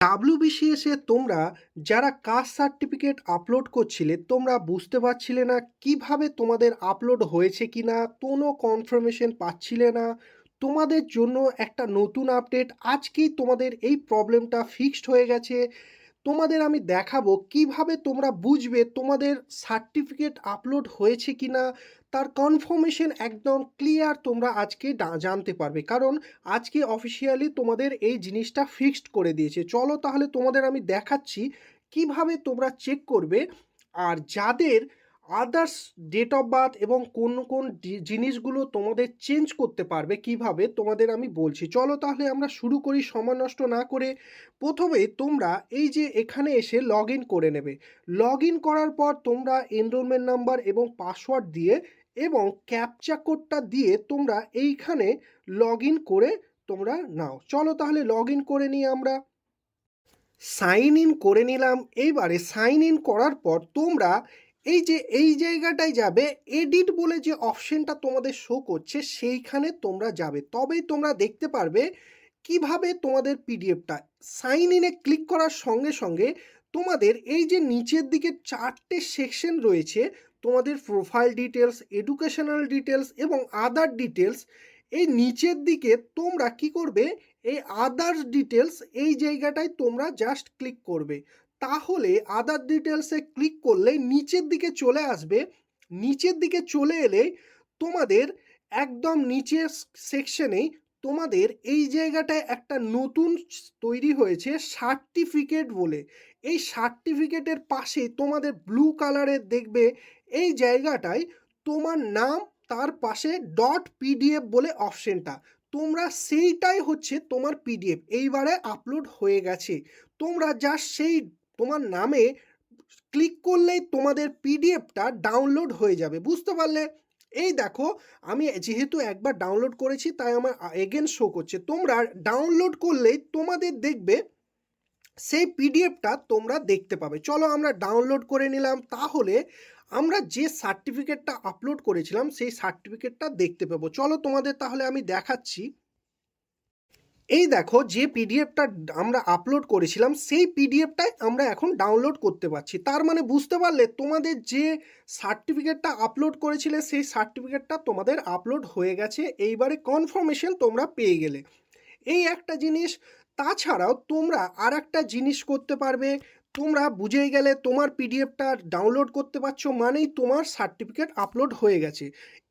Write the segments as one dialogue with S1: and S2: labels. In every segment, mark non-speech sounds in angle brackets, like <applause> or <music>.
S1: ডাব্লিউবিসিএসে তোমরা যারা caste certificate upload করছিলে, তোমরা বুঝতে পারছিলে না কীভাবে তোমাদের আপলোড হয়েছে কি না কোনো কনফার্মেশন পাচ্ছিলে না। তোমাদের জন্য একটা নতুন আপডেট আজকেই তোমাদের এই প্রবলেমটা ফিক্সড হয়ে গেছে। তোমাদের আমি দেখাবো কীভাবে তোমরা বুঝবে তোমাদের সার্টিফিকেট আপলোড হয়েছে কি না তার কনফার্মেশন একদম ক্লিয়ার তোমরা আজকে জানতে পারবে। কারণ আজকে অফিসিয়ালি তোমাদের এই জিনিসটা ফিক্সড করে দিয়েছে। চলো তাহলে তোমাদের আমি দেখাচ্ছি কীভাবে তোমরা চেক করবে। আর যাদের আদার্স ডেট অফ বার্থ এবং কোন কোন জিনিসগুলো তোমাদের চেঞ্জ করতে পারবে কীভাবে তোমাদের আমি বলছি। চলো তাহলে আমরা শুরু করি সময় নষ্ট না করে। প্রথমে তোমরা এই যে এখানে এসে লগ ইন করে নেবে। লগ ইন করার পর তোমরা এনরোলমেন্ট নাম্বার এবং পাসওয়ার্ড দিয়ে এবং ক্যাপচা কোডটা দিয়ে তোমরা এইখানে লগ ইন করে তোমরা নাও। চলো তাহলে লগ ইন করে নিই আমরা। সাইন ইন করে নিলাম। এইবারে সাইন ইন করার পর তোমরা এই যে, এই জায়গাটায় যাবে, এডিট বলে যে অপশনটা তোমাদের শো করছে, সেইখানে তোমরা যাবে। তবেই তোমরা দেখতে পারবে কীভাবে তোমাদের পিডিএফটা সাইন ইনে ক্লিক করার সঙ্গে সঙ্গে তোমাদের এই যে নিচের দিকে চারটে সেকশন রয়েছে, তোমাদের প্রোফাইল ডিটেলস এডুকেশনাল ডিটেলস এবং আদার ডিটেলস এই নিচের দিকে তোমরা কি করবে? এই আদার্স ডিটেলস এই জায়গাটায় তোমরা জাস্ট ক্লিক করবে। তাহলে আদার ডিটেলসে ক্লিক করলে নিচের দিকে চলে আসবে। নিচের দিকে চলে এলে তোমাদের একদম নিচের সেকশনেই তোমাদের এই জায়গাটায় একটা নতুন তৈরি হয়েছে সার্টিফিকেট বলে। এই সার্টিফিকেটের পাশে তোমাদের ব্লু কালারের দেখবে, এই জায়গাটায় তোমার নাম, তার পাশে ডট পিডিএফ বলে অপশনটা তোমরা সেইটাই হচ্ছে তোমার পিডিএফ এইবারে আপলোড হয়ে গেছে। তোমরা যা সেই তোমার নামে ক্লিক করলেই তোমাদের পিডিএফটা ডাউনলোড হয়ে যাবে, বুঝতে পারলে? এই দেখো, আমি যেহেতু একবার ডাউনলোড করেছি, তাই আমার এগেন শো করছে। তোমরা ডাউনলোড করলেই তোমাদের দেখবে, সেই পিডিএফটা তোমরা দেখতে পাবে। চলো আমরা ডাউনলোড করে নিলাম। তাহলে আমরা যে সার্টিফিকেটটা আপলোড করেছিলাম, সেই সার্টিফিকেটটা দেখতে পাবো। চলো তোমাদের তাহলে আমি দেখাচ্ছি। এই দেখো যে পিডিএফটা আমরা আপলোড করেছিলাম, সেই পিডিএফটাই আমরা এখন ডাউনলোড করতে পারছি। তার মানে বুঝতে পারলে তোমাদের যে সার্টিফিকেটটা আপলোড করেছিলে, সেই সার্টিফিকেটটা তোমাদের আপলোড হয়ে গেছে। এইবারে কনফার্মেশন তোমরা পেয়ে গেলে। এই একটা জিনিস, তাছাড়াও তোমরা আর একটা জিনিস করতে পারবে। তোমরা বুঝেই গেলে তোমার পিডিএফটা ডাউনলোড করতে পারছ, মানেই তোমার সার্টিফিকেট আপলোড হয়ে গেছে।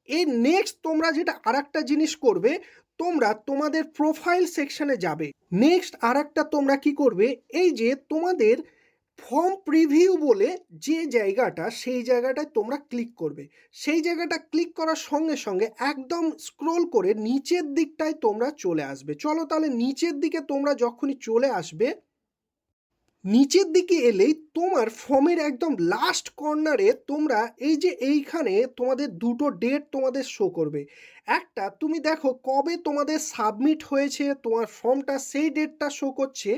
S1: এর নেক্সট তোমরা যেটা আর একটা জিনিস করবে তোমরা তোমাদের প্রোফাইল সেকশানে যাবে। নেক্সট আর একটা তোমরা কি করবে? এই যে তোমাদের ফর্ম প্রিভিউ বলে যে জায়গাটা, সেই জায়গাটায় তোমরা ক্লিক করবে। সেই জায়গাটা ক্লিক করার সঙ্গে সঙ্গে একদম স্ক্রোল করে নিচের দিকটায় তোমরা চলে আসবে। চলো তাহলে নিচের দিকে তোমরা যখনই চলে আসবে নিচের দিকে এলেই তোমার ফর্মের একদম লাস্ট কর্নারে তোমরা এই যে এইখানে তোমাদের দুটো ডেট তোমাদের শো করবে। একটা, তুমি দেখো কবে তোমাদের সাবমিট হয়েছে, তোমার ফর্মটা সেই ডেটটা শো করছে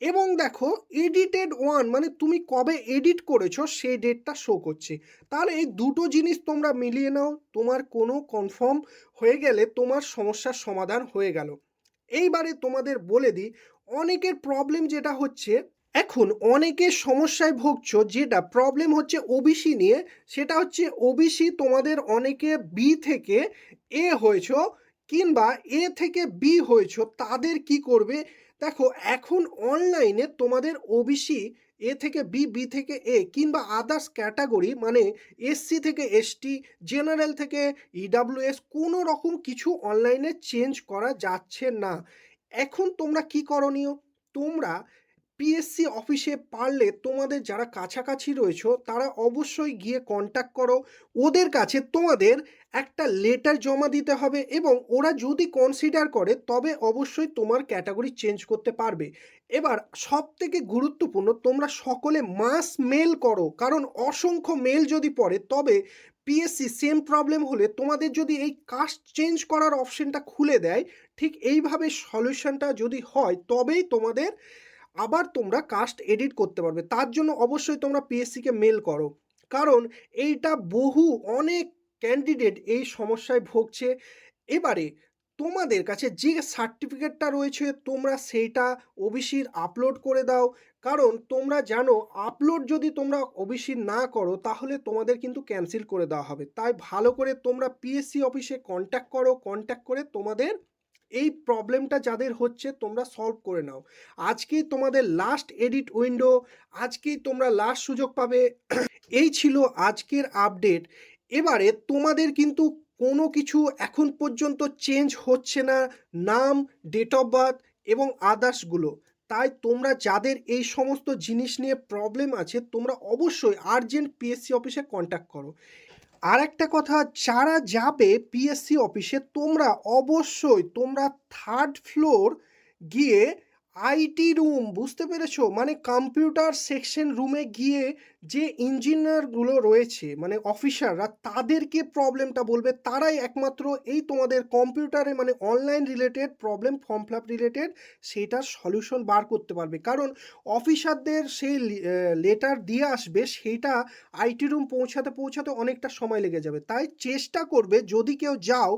S1: এবং দেখো এডিটেড ওয়ান মানে তুমি কবে এডিট করেছ সেই ডেটটা শো করছে। তাহলে এই দুটো জিনিস তোমরা মিলিয়ে নাও, তোমার কোনো কনফার্ম হয়ে গেলে তোমার সমস্যার সমাধান হয়ে গেল। এইবারে তোমাদের বলে দিই, অনেকের প্রবলেম যেটা হচ্ছে এখন অনেকের সমস্যায় ভুগছো, যেটা প্রবলেম হচ্ছে ওবিসি নিয়ে, সেটা হচ্ছে ওবিসি তোমাদের অনেকে বি থেকে এ হয়েছ কিংবা এ থেকে বি হয়েছ, তাদের কি করবে? দেখো, এখন অনলাইনে তোমাদের ওবিসি এ থেকে বি বি থেকে এ কিংবা আদার্স ক্যাটাগরি মানে এসসি থেকে এসটি জেনারেল থেকে ইডাব্লিউএস কোনো রকম কিছু অনলাইনে চেঞ্জ করা যাচ্ছে না। এখন তোমরা কি করণীয়? তোমরা পিএসসি অফিসে পারলে তোমাদের যারা কাছাকাছি রয়েছো, তারা অবশ্যই গিয়ে কন্ট্যাক্ট করো। ওদের কাছে তোমাদের একটা লেটার জমা দিতে হবে এবং ওরা যদি কনসিডার করে, তবে অবশ্যই তোমার ক্যাটাগরি চেঞ্জ করতে পারবে। এবার সব থেকে গুরুত্বপূর্ণ, তোমরা সকলে মাস মেল করো। কারণ অসংখ্য মেল যদি পড়ে, তবে পিএসসি সেম প্রবলেম হলে তোমাদের যদি এই কাস্ট চেঞ্জ করার অপশনটা খুলে দেয়, ঠিক এইভাবে সলিউশনটা যদি হয়, তবেই তোমাদের আবার তোমরা কাস্ট এডিট করতে পারবে। তার জন্য অবশ্যই তোমরা পিএসসিকে মেল করো। কারণ এইটা বহু অনেক ক্যান্ডিডেট এই সমস্যায় ভুগছে। এবারে তোমাদের কাছে যে সার্টিফিকেটটা রয়েছে, তোমরা সেইটা ওবিসির আপলোড করে দাও। কারণ তোমরা জানো আপলোড যদি তোমরা ওবিসির না করো, তাহলে তোমাদের কিন্তু ক্যান্সেল করে দেওয়া হবে। তাই ভালো করে তোমরা পিএসসি অফিসে কন্ট্যাক্ট করো। কন্ট্যাক্ট করে তোমাদের এই প্রবলেমটা যাদের হচ্ছে, তোমরা সলভ করে নাও। আজকেই তোমাদের লাস্ট এডিট উইন্ডো আজকেই তোমরা লাস্ট সুযোগ পাবে। <clears throat> এই ছিল আজকের আপডেট এবারে তোমাদের কিন্তু কোনো কিছু এখন পর্যন্ত চেঞ্জ হচ্ছে না, নাম ডেট অফ বার্থ এবং আদার্সগুলো তাই তোমরা যাদের এই সমস্ত জিনিস নিয়ে প্রবলেম আছে, তোমরা অবশ্যই আর্জেন্ট পিএসসি অফিসে কন্ট্যাক্ট করো। আর একটা কথা যারা যাবে পিএসসি অফিসে তোমরা অবশ্যই তোমরা থার্ড ফ্লোর গিয়ে আইটি রুম, বুঝতে পেরেছ? মানে কম্পিউটার সেকশন রুমে গিয়ে যে ইঞ্জিনিয়ারগুলো রয়েছে মানে অফিসাররা, তাদেরকে প্রবলেমটা বলবে। তারাই একমাত্র এই তোমাদের কম্পিউটারে মানে online related problem, form fill related সেটার সলিউশন বার করতে পারবে। কারণ অফিসারদের সেই লেটার দিয়ে আসবে, সেইটা আইটি রুম পৌঁছাতে পৌঁছাতে অনেকটা সময় লেগে যাবে। তাই চেষ্টা করবে, যদি কেউ যাও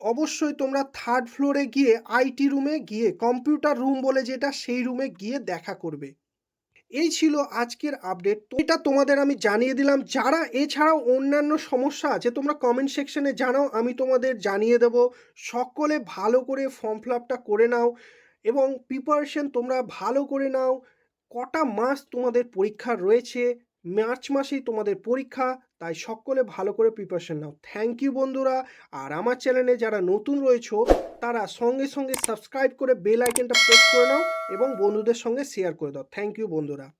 S1: অবশ্যই তোমরা থার্ড ফ্লোরে গিয়ে আইটি রুমে গিয়ে কম্পিউটার রুম বলে যেটা সেই রুমে গিয়ে দেখা করবে। এই ছিল আজকের আপডেট তো এটা তোমাদের আমি জানিয়ে দিলাম। যারা এছাড়াও অন্যান্য সমস্যা আছে, তোমরা কমেন্ট সেকশনে জানাও। আমি তোমাদের জানিয়ে দেব। সকলে ভালো করে ফর্ম ফিল করে নাও এবং প্রিপারেশন তোমরা ভালো করে নাও। কটা মাস তোমাদের পরীক্ষা রয়েছে। মার্চ মাসেই তোমাদের পরীক্ষা, তাই সকলে ভালো করে প্রিপারেশন নাও। থ্যাংক ইউ বন্ধুরা, আর আমার চ্যানেলে যারা নতুন রয়েছো, তারা সঙ্গে সঙ্গে সাবস্ক্রাইব করে বেল আইকনটা প্রেস করে নাও এবং বন্ধুদের সঙ্গে শেয়ার করে দাও। থ্যাংক ইউ বন্ধুরা।